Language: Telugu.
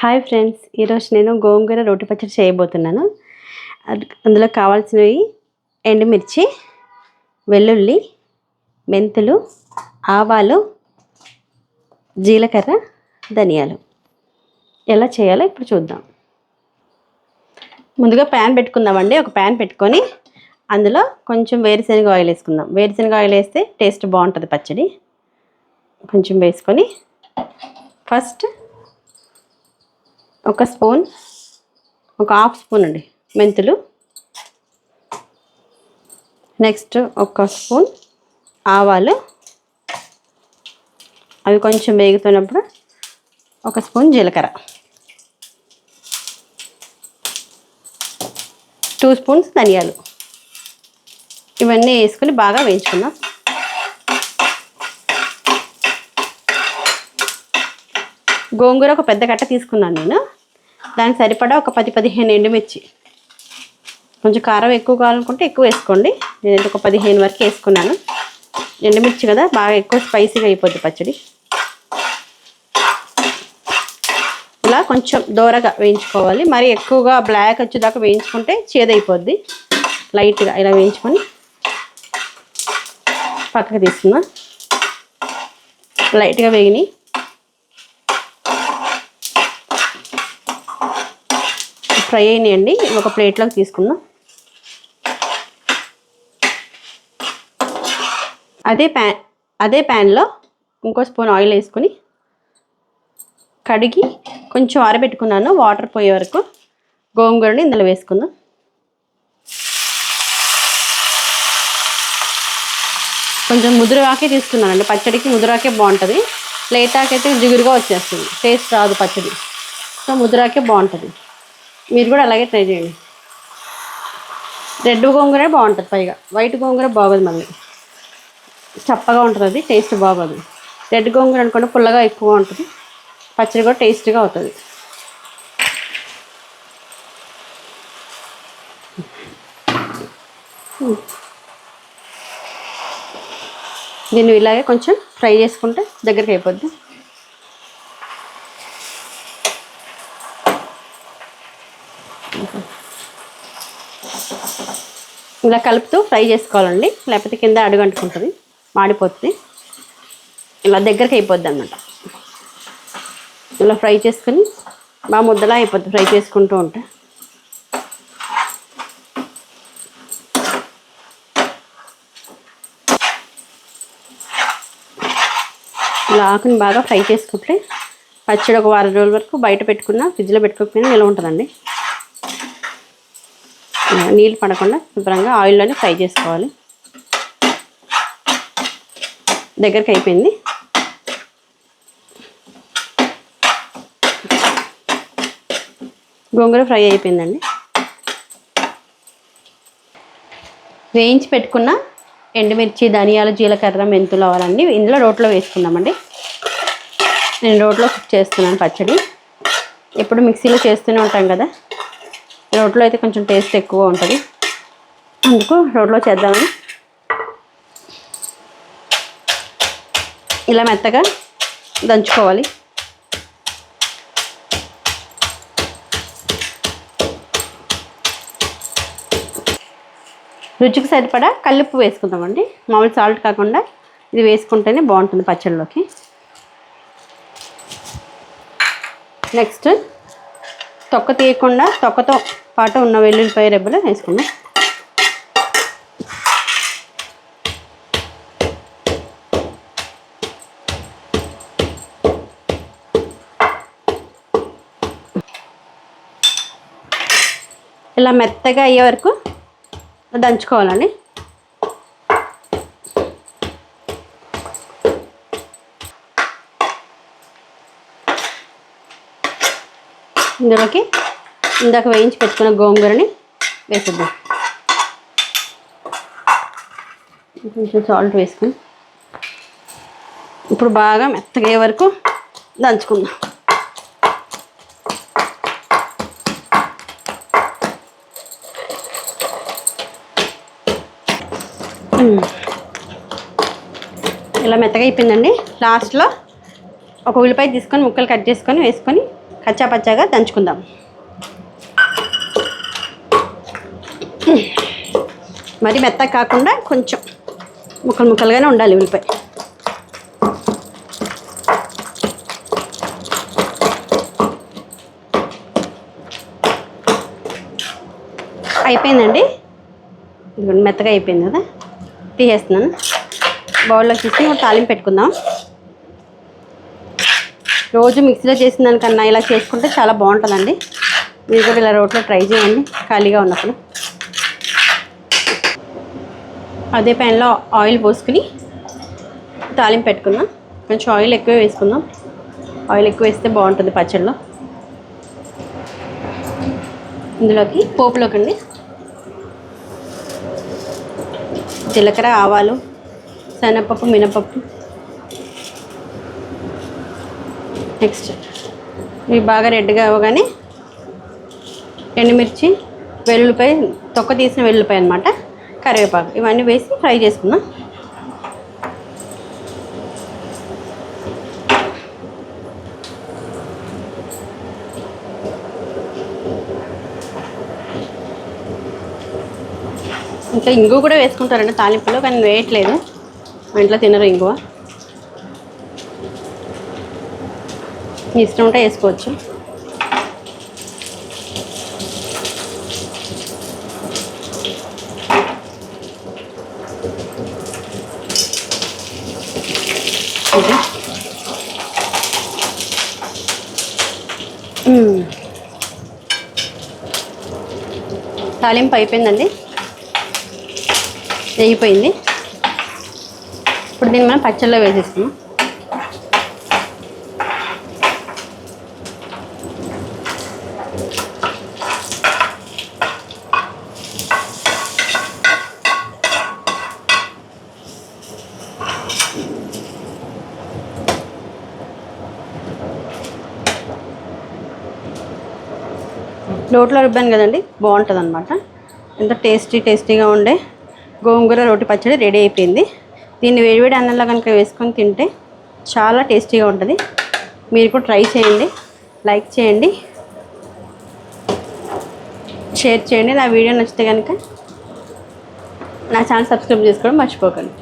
హాయ్ ఫ్రెండ్స్ ఈరోజు నేను గోంగూర రోటి పచ్చడి చేయబోతున్నాను. అందులో కావాల్సినవి ఎండుమిర్చి వెల్లుల్లి మెంతులు ఆవాలు జీలకర్ర ధనియాలు. ఎలా చేయాలో ఇప్పుడు చూద్దాం. ముందుగా ప్యాన్ పెట్టుకుందామండి. ఒక ప్యాన్ పెట్టుకొని అందులో కొంచెం వేరుశనగ ఆయిల్ వేసుకుందాం. వేరుశనగ ఆయిల్ వేస్తే టేస్ట్ బాగుంటుంది పచ్చడి. కొంచెం వేసుకొని ఫస్ట్ ఒక స్పూన్ ఒక హాఫ్ స్పూన్ అండి మెంతులు. నెక్స్ట్ ఒక స్పూన్ ఆవాలు. అవి కొంచెం వేగుతున్నప్పుడు ఒక స్పూన్ జీలకర్ర. టూ స్పూన్స్ ధనియాలు. ఇవన్నీ వేసుకుని బాగా వేయించుకుందాం. గోంగూర ఒక పెద్ద కట్ట తీసుకున్నాను నేను. దానికి సరిపడా ఒక పది పదిహేను ఎండుమిర్చి. కొంచెం కారం ఎక్కువ కావాలనుకుంటే ఎక్కువ వేసుకోండి. నేను ఒక పదిహేను వరకు వేసుకున్నాను. ఎండుమిర్చి కదా బాగా ఎక్కువ స్పైసీగా అయిపోద్ది పచ్చడి. ఇలా కొంచెం దూరగా వేయించుకోవాలి. మరి ఎక్కువగా బ్లాక్ వచ్చేదాకా వేయించుకుంటే చేదైపోద్ది. లైట్గా ఇలా వేయించుకొని పక్కకు తీసుకున్నా. లైట్గా వేగినాయి. ఫ్రై అయినాయండి. ఒక ప్లేట్లోకి తీసుకుందాం. అదే ప్యాన్ అదే ప్యాన్లో ఇంకో స్పూన్ ఆయిల్ వేసుకొని కడిగి కొంచెం ఆరబెట్టుకున్నాను. వాటర్ పోయే వరకు గోంగూరని ఇందులో వేసుకుందాం. కొంచెం ముదురుగాకే తీసుకున్నానండి. పచ్చడికి ముదురాకే బాగుంటుంది. లేతాకైతే జిగురుగా వచ్చేస్తుంది. టేస్ట్ రాదు పచ్చడి. సో ముదురాకే బాగుంటుంది. మీరు కూడా అలాగే ట్రై చేయండి. రెడ్ గోంగూర బాగుంటుంది పైగా. వైట్ గోంగూర బాగోదు మళ్ళీ. చప్పగా ఉంటుంది అది టేస్ట్ బాగోదు. రెడ్ గోంగూర అనుకుంటే పుల్లగా ఎక్కువ ఉంటుంది. పచ్చడి కూడా టేస్ట్గా అవుతుంది. దీన్ని ఇలాగే కొంచెం ఫ్రై చేసుకుంటే దగ్గరికి అయిపోద్ది. ఇలా కలుపుతూ ఫ్రై చేసుకోవాలండి. లేకపోతే కింద అడుగంటుకుంటుంది మాడిపోతుంది. ఇలా దగ్గరికి అయిపోద్ది అనమాట ఇలా ఫ్రై చేసుకుని బాగా ముద్దలా అయిపోద్ది. ఫ్రై చేసుకుంటూ ఉంటా. ఇలా ఆకుని బాగా ఫ్రై చేసుకుంటే పచ్చడి ఒక వారం రోజుల వరకు బయట పెట్టుకున్న ఫ్రిడ్జ్లో పెట్టుకోకపోయినా నిల్వ ఉంటుందండి. నీళ్ళు పడకుండా శుభ్రంగా ఆయిల్లోనే ఫ్రై చేసుకోవాలి. దగ్గరికి అయిపోయింది. గోంగూర ఫ్రై అయిపోయిందండి. వేయించి పెట్టుకున్న ఎండుమిర్చి ధనియాలు జీలకర్ర మెంతులు అవన్నీ ఇందులో రోట్లో వేసుకుందామండి. నేను రోట్లో కుక్ చేస్తున్నాను పచ్చడి. ఎప్పుడు మిక్సీలో చేస్తూనే ఉంటాం కదా. రోట్లో అయితే కొంచెం టేస్ట్ ఎక్కువ ఉంటుంది. అందుకు రోట్లో చేద్దామని. ఇలా మెత్తగా దంచుకోవాలి. రుచికి సరిపడా కల్లుప్పు వేసుకుందామండి. మామూలు సాల్ట్ కాకుండా ఇది వేసుకుంటేనే బాగుంటుంది పచ్చడిలోకి నెక్స్ట్ తొక్క తీయకుండా తొక్కతో పాటు ఉన్న వెల్లుల్లిపాయ రెబ్బలు వేసుకుందాం. ఇలా మెత్తగా అయ్యే వరకు దంచుకోవాలండి. ఇందులోకి ఇందాక వేయించి పెట్టుకున్న గోంగూరని వేసేద్దాం. కొంచెం సాల్ట్ వేసుకుని. ఇప్పుడు బాగా మెత్తగా వరకు దంచుకుందాం. ఇలా మెత్తగా అయిపోయిందండి. లాస్ట్లో ఒక ఉల్లిపాయ తీసుకొని ముక్కలు కట్ చేసుకొని వేసుకొని కచ్చాపచ్చాగా దంచుకుందాం. మరి మెత్తగా కాకుండా కొంచెం ముక్కలు ముక్కలుగానే ఉండాలి ఉల్లిపాయ. అయిపోయిందండి? మెత్తగా అయిపోయింది కదా? తీసేస్తున్నాను. బౌల్లో తీసి తాలింపు పెట్టుకుందాం. రోజు మిక్సీలో చేసిన దానికన్నా ఇలా చేసుకుంటే చాలా బాగుంటుందండి. మీరు కూడా ఇలా రోట్లో ట్రై చేయండి. ఖాళీగా ఉన్నప్పుడు. అదే ప్యాన్లో ఆయిల్ పోసుకుని తాలింపు పెట్టుకుందాం. కొంచెం ఆయిల్ ఎక్కువ వేసుకుందాం. ఆయిల్ ఎక్కువ వేస్తే బాగుంటుంది పచ్చడిలో. ఇందులోకి పోపులోకి అండి. జీలకర్ర ఆవాలు శనగపప్పు మినపప్పు. నెక్స్ట్ ఇవి బాగా రెడ్గా అవ్వగానే ఎండుమిర్చి వెల్లుల్లిపాయ తొక్క తీసిన వెల్లుల్లిపాయ అనమాట కరివేపాకు. ఇవన్నీ వేసి ఫ్రై చేసుకుందాం. ఇంకా ఇంగువ కూడా వేసుకుంటారండి తాలింపులో కానీ వేయట్లేదు. మా ఇంట్లో తినరు ఇంగువ. మీ ఇష్టం ఉంటే వేసుకోవచ్చు. తాలింపు అయిపోయిందండి. వేగిపోయింది. ఇప్పుడు దీన్ని మనం పచ్చళ్ళలో వేసేస్తున్నాం నోట్లో రుబ్బాను కదండి బాగుంటుంది అనమాట ఎంత టేస్టీ టేస్టీగా ఉండే గోంగూర రోటి పచ్చడి రెడీ అయిపోయింది. దీన్ని వేడివేడి అన్నంలో కనుక వేసుకొని తింటే చాలా టేస్టీగా ఉంటుంది. మీరు కూడా ట్రై చేయండి లైక్ చేయండి షేర్ చేయండి. నా వీడియో నచ్చితే కనుక నా ఛానల్ సబ్స్క్రైబ్ చేసుకోవడం మర్చిపోకండి.